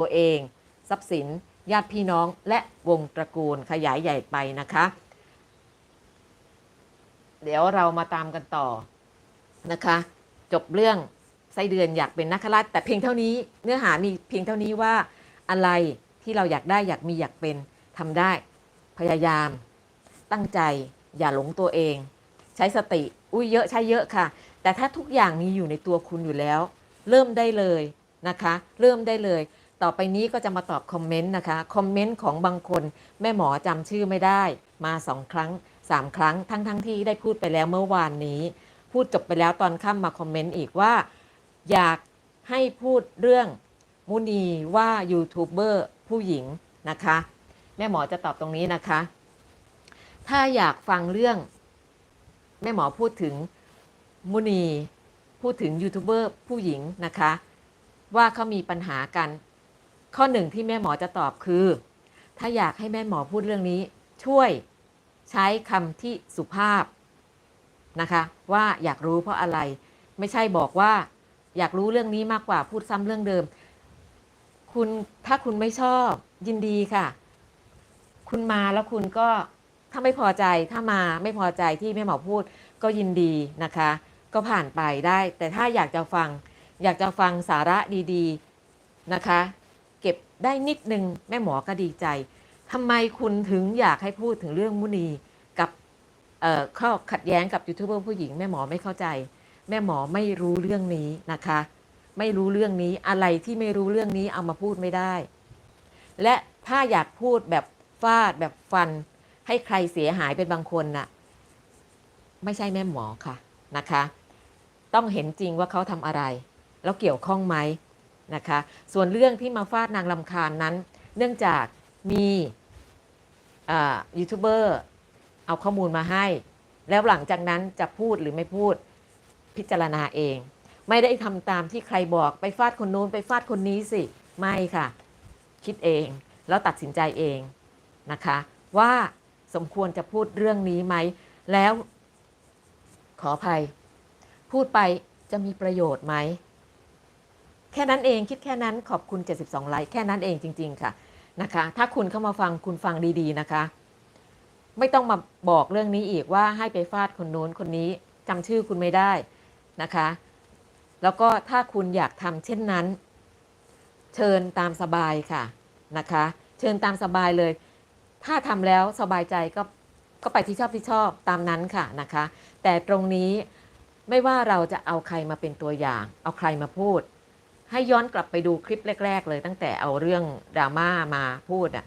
ตัวเอง ทรัพย์สิน ญาติพี่น้องและวงตระกูลขยายใหญ่ไปนะคะ เดี๋ยวเรามาตามกันต่อนะคะ จบเรื่องไส้เดือนอยากเป็นนักราชแต่เพียงเท่านี้เนื้อหามีเพียงเท่านี้ว่าอะไรที่เราอยากได้อยากมีอยากเป็นทำได้พยายาม ตั้งใจอย่าหลงตัวเอง ใช้สติอุ้ยเยอะใช้เยอะค่ะ แต่ถ้าทุกอย่างมีอยู่ในตัวคุณอยู่แล้ว เริ่มได้เลยนะคะ เริ่มได้เลย ต่อไปนี้ก็จะมาตอบคอมเมนต์นะคะ คอมเมนต์ของบางคน แม่หมอจำชื่อไม่ได้ มาสองครั้งสามครั้ง ทั้งทั้งที่ได้พูดไปแล้วเมื่อวานนี้ พูดจบไปแล้วตอนค่ำมาคอมเมนต์อีกว่า อยากให้พูดเรื่องมุนีว่ายูทูบเบอร์ผู้หญิงนะคะ แม่หมอจะตอบตรงนี้นะคะ ถ้าอยากฟังเรื่อง แม่หมอพูดถึงมุนีพูดถึงยูทูบเบอร์ผู้หญิงนะคะ ว่าเขามีปัญหากัน ข้อหนึ่งที่แม่หมอจะตอบคือ ถ้าอยากให้แม่หมอพูดเรื่องนี้ ช่วยใช้คำที่สุภาพนะคะ ว่าอยากรู้เพราะอะไร ไม่ใช่บอกว่า อยากรู้เรื่องนี้มากกว่าพูดซ้ำเรื่องเดิม คุณถ้าคุณไม่ชอบยินดีค่ะ คุณมาแล้วคุณก็ถ้าไม่พอใจถ้ามาไม่พอใจที่แม่หมอพูดก็ยินดีนะคะ ก็ผ่านไปได้ แต่ถ้าอยากจะฟัง อยากจะฟังสาระดี ๆ นะคะ เก็บได้นิดนึงแม่หมอก็ดีใจทำไมคุณถึงอยากให้พูดถึงเรื่องมุนีกับข้อขัดแย้งกับยูทูบเบอร์ผู้หญิงแม่หมอไม่เข้าใจ แม่หมอไม่รู้เรื่องนี้นะคะ ไม่รู้เรื่องนี้อะไรที่ไม่รู้เรื่องนี้เอามาพูดไม่ได้ และถ้าอยากพูดแบบฟาดแบบฟัน ให้ใครเสียหายเป็นบางคนน่ะไม่ใช่แม่หมอค่ะนะคะ ต้องเห็นจริงว่าเขาทำอะไร แล้วเกี่ยวข้องไหม นะคะ ส่วนเรื่องที่มาฟาดนางลำคาญนั้น เนื่องจากมียูทูบเบอร์เอาข้อมูลมาให้ แล้วหลังจากนั้นจะพูดหรือไม่พูดพิจารณาเอง ไม่ได้ทำตามที่ใครบอกไปฟาดคนนู้นไปฟาดคนนี้สิไม่ค่ะ คิดเองแล้วตัดสินใจเองนะคะ ว่าสมควรจะพูดเรื่องนี้ไหม แล้วขออภัย พูดไปจะมีประโยชน์ไหม แค่นั้นเองคิดแค่นั้นขอบคุณ 72 ไลค์แค่นั้นเองจริง ๆ ค่ะนะคะ ถ้าคุณเข้ามาฟังคุณฟังดีๆนะคะ ไม่ต้องมาบอกเรื่องนี้อีกว่าให้ไปฟาดคนนู้นคนนี้จำชื่อคุณไม่ได้นะคะ แล้วก็ถ้าคุณอยากทำเช่นนั้น เชิญตามสบายค่ะนะคะ เชิญตามสบายเลย ถ้าทำแล้วสบายใจก็ก็ไปที่ชอบที่ชอบตามนั้นค่ะนะคะ แต่ตรงนี้ไม่ว่าเราจะเอาใครมาเป็นตัวอย่าง เอาใครมาพูด ให้ย้อนกลับไปดูคลิปแรก ๆ เลย ตั้งแต่เอาเรื่องดราม่ามาพูดอะ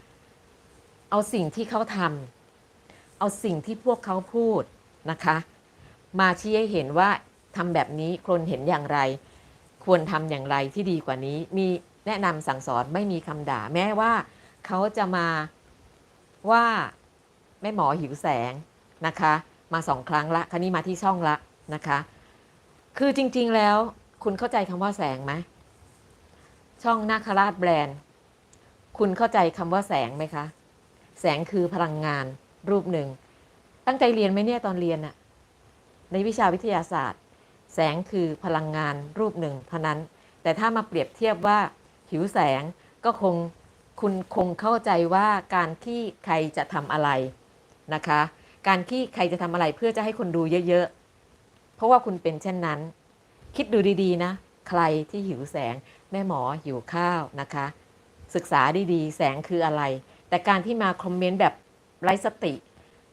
เอาสิ่งที่เขาทำเอาสิ่งที่พวกเขาพูดนะคะ มาชี้ให้เห็นว่าทำแบบนี้คนเห็นอย่างไร ควรทำอย่างไรที่ดีกว่านี้ มีแนะนำสั่งสอนไม่มีคำด่า แม้ว่าเขาจะมาว่าแม่หมอหิวแสงนะคะ มาสองครั้งละครั้นี้มาที่ช่องละนะคะ คือจริง ๆแล้วคุณเข้าใจคำว่าแสงไหม ช่องนาคราชแบรนด์ คุณเข้าใจคำว่าแสงไหมคะ แสงคือพลังงานรูปหนึ่ง ตั้งใจเรียนไหมเนี่ยตอนเรียนอะในวิชาวิทยาศาสตร์ แสงคือพลังงานรูปหนึ่งเท่านั้น แต่ถ้ามาเปรียบเทียบว่าหิวแสงก็คงคุณคงเข้าใจว่าการที่ใครจะทำอะไรนะคะ การที่ใครจะทำอะไรเพื่อจะให้คนดูเยอะๆ เพราะว่าคุณเป็นเช่นนั้น คิดดูดีๆนะ ใครที่หิวแสงแม่หมอหิวข้าวนะคะ ศึกษาดีๆ แสงคืออะไร แต่การที่มาคอมเมนต์แบบไร้สติ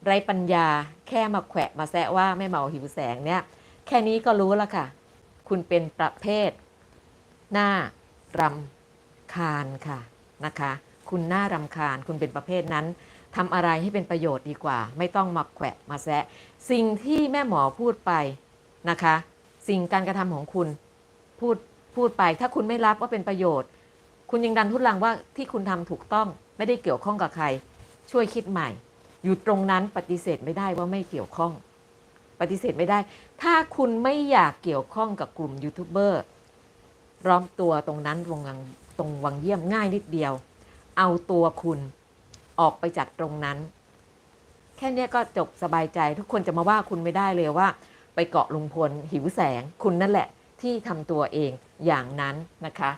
ไร้ปัญญา แค่มาแขวะมาแซะว่าแม่หมอหิวแสงเนี่ยแค่นี้ก็รู้แล้วค่ะ คุณเป็นประเภท หน้ารำคาญค่ะนะคะ คุณหน้ารำคาญคุณเป็นประเภทนั้นทำอะไรให้เป็นประโยชน์ดีกว่า ไม่ต้องมาแขวะมาแซะ สิ่งที่แม่หมอพูดไปนะคะ สิ่งการกระทำของคุณ พูดพูดไป ถ้าคุณไม่รับว่าเป็นประโยชน์ คุณยังดันทุลังว่าที่คุณทำถูกต้องไม่ได้เกี่ยวข้องกับใคร ช่วยคิดใหม่ อยู่ตรงนั้นปฏิเสธไม่ได้ว่าไม่เกี่ยวข้อง ปฏิเสธไม่ได้ ถ้าคุณไม่อยากเกี่ยวข้องกับกลุ่มยูทูบเบอร์ร้อมตัวตรงนั้นตรงวังตรงวังเยี่ยมง่ายนิดเดียว เอาตัวคุณออกไปจากตรงนั้น แค่นี้ก็จบสบายใจทุกคนจะมาว่าคุณไม่ได้เลยว่า ไปเกาะลุงพลหิวแสงคุณนั่นแหละ ที่ทำตัวเองอย่างนั้นนะคะ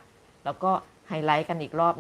แล้วก็ไฮไลท์กันอีกรอบ